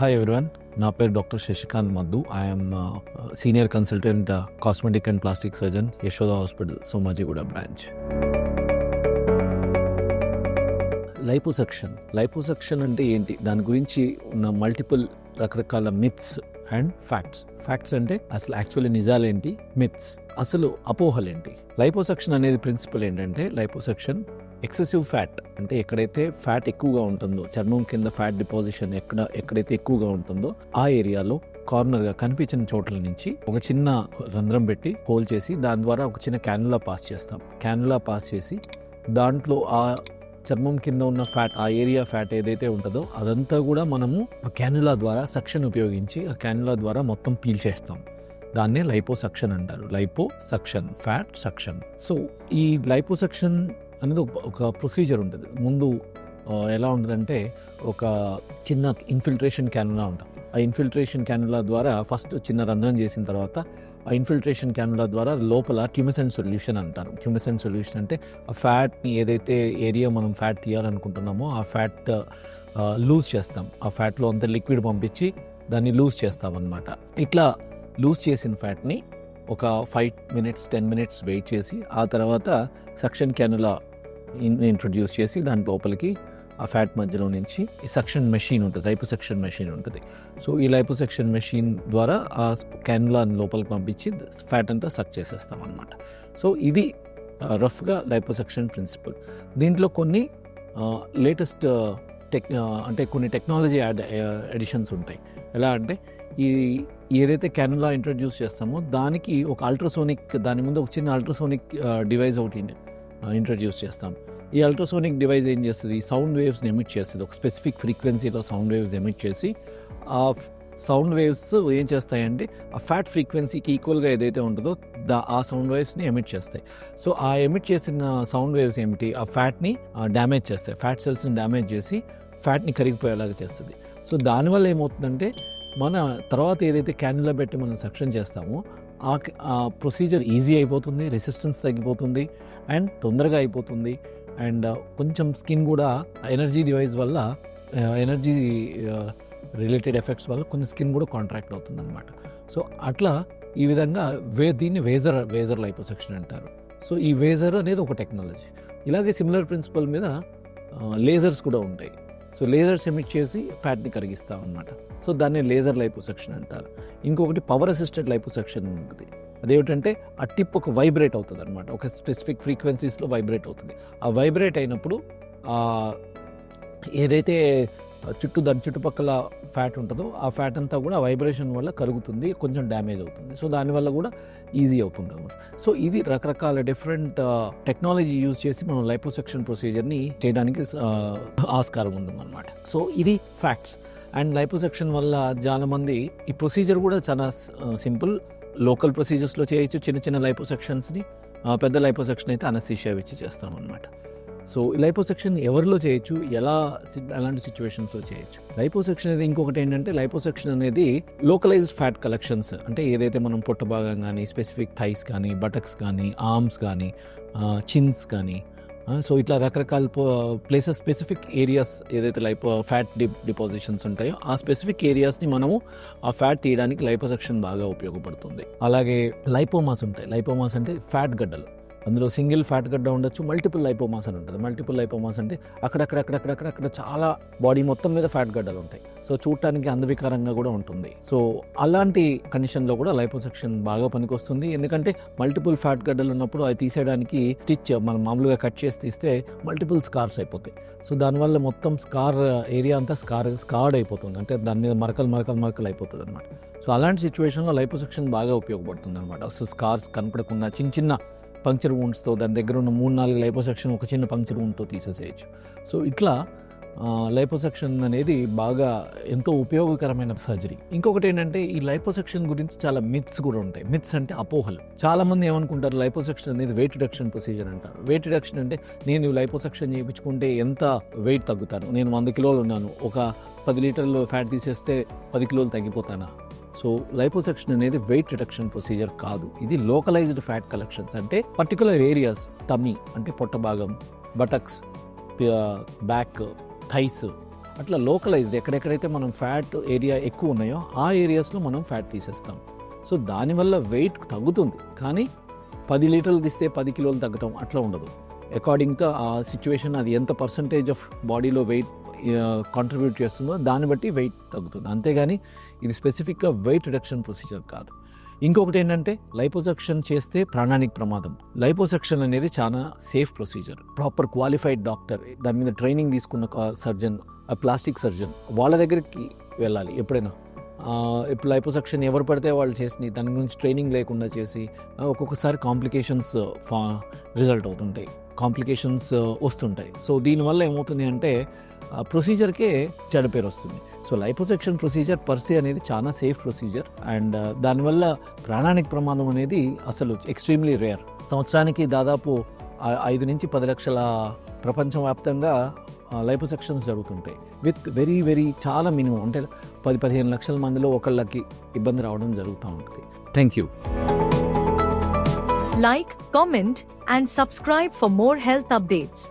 Hi everyone నా పేరు doctor Shashikanth Maddu I'm senior consultant cosmetic and plastic surgeon Yashoda hospital Somajiguda branch liposuction liposuction అంటే ఏంటి? దాని గురించి ఉన్న మల్టిపుల్ రకరకాల మిత్స్ అండ్ ఫ్యాక్ట్స్ ఫ్యాక్ట్స్ అంటే అసలు యాక్చువల్లీ నిజాలేంటి మిత్స్ అసలు అపోహలేంటి లైపోసక్షన్ అనేది ప్రిన్సిపల్ ఏంటంటే లైపోసక్షన్ ఎక్సెసివ్ ఫ్యాట్ అంటే ఎక్కడైతే ఫ్యాట్ ఎక్కువగా ఉంటుందో చర్మం కింద ఫ్యాట్ డిపాజిషన్ ఎక్కడ ఎక్కడైతే ఎక్కువగా ఉంటుందో ఆ ఏరియాలో కార్నర్గా కనిపించిన చోట్ల నుంచి ఒక చిన్న రంధ్రం పెట్టి హోల్ చేసి దాని ద్వారా ఒక చిన్న క్యానులా పాస్ చేస్తాం. క్యానులా పాస్ చేసి దాంట్లో ఆ చర్మం కింద ఉన్న ఫ్యాట్ ఆ ఏరియా ఫ్యాట్ ఏదైతే ఉంటుందో అదంతా కూడా మనము ఆ క్యానులా ద్వారా సక్షన్ ఉపయోగించి ఆ క్యానులా ద్వారా మొత్తం పీల్ చేస్తాం. దాన్నే లైపో సక్షన్ అంటారు. Liposuction fat suction. సో ఈ లైపో సక్షన్ అనేది ఒక- ప్రొసీజర్ ఉంటుంది. ముందు ఎలా ఉంటుందంటే ఒక చిన్న ఇన్ఫిల్ట్రేషన్ క్యానులా ఉంటాం. ఆ ఇన్ఫిల్ట్రేషన్ క్యానులా ద్వారా ఫస్ట్ చిన్న రంధ్రం చేసిన తర్వాత ఆ ఇన్ఫిల్ట్రేషన్ క్యానులా ద్వారా లోపల ట్యూమిసెన్ సొల్యూషన్ అంటారు. ట్యూమిసెన్ సొల్యూషన్ అంటే ఆ ఫ్యాట్ని ఏదైతే ఏరియా మనం ఫ్యాట్ తీయాలనుకుంటున్నామో ఆ ఫ్యాట్ లూజ్ చేస్తాం. ఆ ఫ్యాట్లో అంత లిక్విడ్ పంపించి దాన్ని లూజ్ చేస్తాం అనమాట ఇట్లా లూజ్ చేసిన ఫ్యాట్ని ఒక five minutes ten minutes wait చేసి ఆ తర్వాత సక్షన్ క్యానులా ఇంట్రొడ్యూస్ చేసి దాని లోపలికి ఆ ఫ్యాట్ మధ్యలో నుంచి ఈ సక్షన్ మెషిన్ ఉంటుంది లైపు సెక్షన్ మెషిన్ ఉంటుంది. సో ఈ లైపు సెక్షన్ మెషిన్ ద్వారా ఆ క్యాన్లా లోపలికి పంపించి ఫ్యాట్ అంతా సక్ చేసేస్తాం అనమాట సో ఇది రఫ్గా లైపు సెక్షన్ ప్రిన్సిపల్ దీంట్లో కొన్ని లేటెస్ట్ టెక్ అంటే కొన్ని టెక్నాలజీ యాడ్ ఎడిషన్స్ ఉంటాయి. ఎలా అంటే ఈ ఏదైతే క్యానులా ఇంట్రడ్యూస్ చేస్తామో దానికి ఒక అల్ట్రాసోనిక్ దాని ముందు ఒక చిన్న అల్ట్రాసోనిక్ డివైస్ ఒకటి ఇంట్రడ్యూస్ చేస్తాం. ఈ అల్ట్రాసోనిక్ డివైస్ ఏం చేస్తుంది? సౌండ్ వేవ్స్ని ఎమిట్ చేస్తుంది. ఒక స్పెసిఫిక్ ఫ్రీక్వెన్సీలో సౌండ్ వేవ్స్ ఎమిట్ చేసి ఆ సౌండ్ వేవ్స్ ఏం చేస్తాయంటే ఆ ఫ్యాట్ ఫ్రీక్వెన్సీకి ఈక్వల్గా ఏదైతే ఉంటుందో దా ఆ సౌండ్ వేవ్స్ని ఎమిట్ చేస్తాయి. సో ఆ ఎమిట్ చేసిన సౌండ్ వేవ్స్ ఏమిటి? ఆ ఫ్యాట్ని డ్యామేజ్ చేస్తాయి. ఫ్యాట్ సెల్స్ని డ్యామేజ్ చేసి ఫ్యాట్ని కరిగిపోయేలాగా చేస్తుంది. సో దానివల్ల ఏమవుతుందంటే మన తర్వాత ఏదైతే క్యాన్యులా పెట్టి మనం సక్షన్ చేస్తామో ఆ ప్రొసీజర్ ఈజీ అయిపోతుంది రెసిస్టెన్స్ తగ్గిపోతుంది అండ్ తొందరగా అయిపోతుంది. అండ్ uh, కొంచెం స్కిన్ కూడా ఎనర్జీ డివైస్ వల్ల ఎనర్జీ రిలేటెడ్ ఎఫెక్ట్స్ వల్ల కొంచెం స్కిన్ కూడా కాంట్రాక్ట్ అవుతుంది అనమాట సో అట్లా ఈ విధంగా వే దీన్ని వేజర్ వేజర్ లైపోసెక్షన్ అంటారు. సో ఈ వేజర్ అనేది ఒక టెక్నాలజీ ఇలాగే సిమిలర్ ప్రిన్సిపల్ మీద uh, లేజర్స్ కూడా ఉంటాయి. సో లేజర్స్ ఎమిట్ చేసి ఫ్యాట్ని కరిగిస్తాం అనమాట సో దాన్ని లేజర్ లైపోసెక్షన్ అంటారు. ఇంకొకటి పవర్ అసిస్టెడ్ లైపోసెక్షన్ ఉంటుంది అదేమిటంటే ఆ టిప్ ఒక వైబ్రేట్ అవుతుంది అనమాట ఒక స్పెసిఫిక్ ఫ్రీక్వెన్సీస్లో వైబ్రేట్ అవుతుంది. ఆ వైబ్రేట్ అయినప్పుడు ఏదైతే చుట్టూ దాని చుట్టుపక్కల ఫ్యాట్ ఉంటుందో ఆ ఫ్యాట్ అంతా కూడా వైబ్రేషన్ వల్ల కరుగుతుంది కొంచెం డ్యామేజ్ అవుతుంది. సో దానివల్ల కూడా ఈజీ అవుతుంది సో ఇది రకరకాల డిఫరెంట్ టెక్నాలజీ యూజ్ చేసి మనం లైపోసెక్షన్ ప్రొసీజర్ని చేయడానికి ఆస్కారం ఉందన్నమాట సో ఇది ఫ్యాక్ట్స్. అండ్ లైపోసెక్షన్ వల్ల చాలామంది ఈ ప్రొసీజర్ కూడా చాలా సింపుల్. లోకల్ ప్రొసీజర్స్లో చేయొచ్చు. చిన్న చిన్న లైపోసెక్షన్స్ని పెద్ద లైపోసెక్షన్ అయితే అనస్థీషియా ఇచ్చి చేస్తామన్నమాట. సో లైపోసెక్షన్ ఎవరిలో చేయొచ్చు? ఎలా ఎలాంటి సిచ్యువేషన్స్లో చేయొచ్చు? లైపోసెక్షన్ అనేది ఇంకొకటి ఏంటంటే లైపోసెక్షన్ అనేది లోకలైజ్డ్ ఫ్యాట్ కలెక్షన్స్ అంటే ఏదైతే మనం పొట్ట భాగం కానీ స్పెసిఫిక్ థైస్ కానీ బటక్స్ కానీ ఆర్మ్స్ కానీ చిన్స్ కానీ సో ఇట్లా రకరకాల ప్లేసెస్ స్పెసిఫిక్ ఏరియాస్ ఏదైతే లైపో ఫ్యాట్ డి డిపాజిషన్స్ ఉంటాయో ఆ స్పెసిఫిక్ ఏరియాస్ని మనము ఆ ఫ్యాట్ తీయడానికి లైపోసెక్షన్ బాగా ఉపయోగపడుతుంది. అలాగే లైపోమాస్ ఉంటాయి. లైపోమాస్ అంటే ఫ్యాట్ గడ్డలు. అందులో సింగిల్ ఫ్యాట్ గడ్డ ఉండొచ్చు మల్టిపుల్ లైపోమాస్ అని ఉంటుంది. మల్టిపుల్ లైపోమాస్ అంటే అక్కడక్కడక్కడక్కడక్కడ చాలా బాడీ మొత్తం మీద ఫ్యాట్ గడ్డలు ఉంటాయి. సో చూడటానికి అందవికారంగా కూడా ఉంటుంది. సో అలాంటి కండిషన్లో కూడా లైపోసెక్షన్ బాగా పనికొస్తుంది. ఎందుకంటే మల్టిపుల్ ఫ్యాట్ గడ్డలు ఉన్నప్పుడు అది తీసేయడానికి స్టిచ్ మనం మామూలుగా కట్ చేసి తీస్తే మల్టిపుల్ స్కార్స్ అయిపోతాయి. సో దానివల్ల మొత్తం స్కార్ ఏరియా అంతా స్కార్ స్కార్డ్ అయిపోతుంది. అంటే దాని మీద మరకలు మరకలు మరకలు అయిపోతుంది అనమాట సో అలాంటి సిచ్యువేషన్లో లైపోసెక్షన్ బాగా ఉపయోగపడుతుంది అనమాట అసలు స్కార్స్ కనపడకుండా చిన్న చిన్న పంక్చర్ వూండ్స్తో దాని దగ్గర ఉన్న మూడు నాలుగు లైపోసెక్షన్ ఒక చిన్న పంక్చర్ వూండ్తో తీసేసేయచ్చు. సో ఇట్లా లైపోసెక్షన్ అనేది బాగా ఎంతో ఉపయోగకరమైన సర్జరీ ఇంకొకటి ఏంటంటే ఈ లైపోసెక్షన్ గురించి చాలా మిత్స్ కూడా ఉంటాయి. మిత్స్ అంటే అపోహలు. చాలా మంది ఏమనుకుంటారు లైపోసెక్షన్ అనేది వెయిట్ రిడక్షన్ ప్రొసీజర్ అంటారు. వెయిట్ రిడక్షన్ అంటే నేను లైపోసెక్షన్ చేయించుకుంటే ఎంత వెయిట్ తగ్గుతాను? నేను వంద కిలోలు ఉన్నాను. ఒక పది లీటర్లు ఫ్యాట్ తీసేస్తే పది కిలోలు తగ్గిపోతానా? సో లైపోసెక్షన్ అనేది వెయిట్ రిడక్షన్ ప్రొసీజర్ కాదు. ఇది లోకలైజ్డ్ ఫ్యాట్ కలెక్షన్స్ అంటే పర్టికులర్ ఏరియాస్ టమీ అంటే పొట్ట భాగం బటక్స్ బ్యాక్ థైస్ అట్లా లోకలైజ్డ్ ఎక్కడెక్కడైతే మనం ఫ్యాట్ ఏరియా ఎక్కువ ఉన్నాయో ఆ ఏరియాస్లో మనం ఫ్యాట్ తీసేస్తాం. సో దానివల్ల వెయిట్ తగ్గుతుంది. కానీ పది లీటర్లు తీస్తే పది కిలోలు తగ్గటం అట్లా ఉండదు. అకార్డింగ్ టు ఆ సిచ్యువేషన్ అది ఎంత పర్సంటేజ్ ఆఫ్ బాడీలో వెయిట్ కాంట్రిబ్యూట్ చేస్తుందో దాన్ని బట్టి వెయిట్ తగ్గుతుంది. అంతేగాని ఇది స్పెసిఫిక్గా వెయిట్ రిడక్షన్ ప్రొసీజర్ కాదు. ఇంకొకటి ఏంటంటే లైపోసెక్షన్ చేస్తే ప్రాణానికి ప్రమాదం. లైపోసెక్షన్ అనేది చాలా safe procedure proper qualified doctor దాని మీద ట్రైనింగ్ తీసుకున్న సర్జన్ ప్లాస్టిక్ సర్జన్ వాళ్ళ దగ్గరికి వెళ్ళాలి ఎప్పుడైనా. ఇప్పుడు లైపోసక్షన్ ఎవరు పడితే వాళ్ళు చేసి దాని గురించి ట్రైనింగ్ లేకుండా చేసి ఒక్కొక్కసారి కాంప్లికేషన్స్ ఫా రిజల్ట్ అవుతుంటాయి. కాంప్లికేషన్స్ వస్తుంటాయి. సో దీనివల్ల ఏమవుతుంది అంటే ప్రొసీజర్కే చెడు పేరు వస్తుంది. సో లైపోసెక్షన్ ప్రొసీజర్ పర్సీ అనేది చాలా సేఫ్ ప్రొసీజర్ అండ్ దానివల్ల ప్రాణానికి ప్రమాదం అనేది అసలు ఎక్స్ట్రీమ్లీ రేర్ సంవత్సరానికి దాదాపు ఐదు నుంచి పది లక్షల ప్రపంచవ్యాప్తంగా లైపోసెక్షన్స్ జరుగుతుంటాయి. విత్ వెరీ వెరీ చాలా మినిమం అంటే పది పదిహేను లక్షల మందిలో ఒకళ్ళకి ఇబ్బంది రావడం జరుగుతూ ఉంటుంది. Thank you like comment and subscribe for more health updates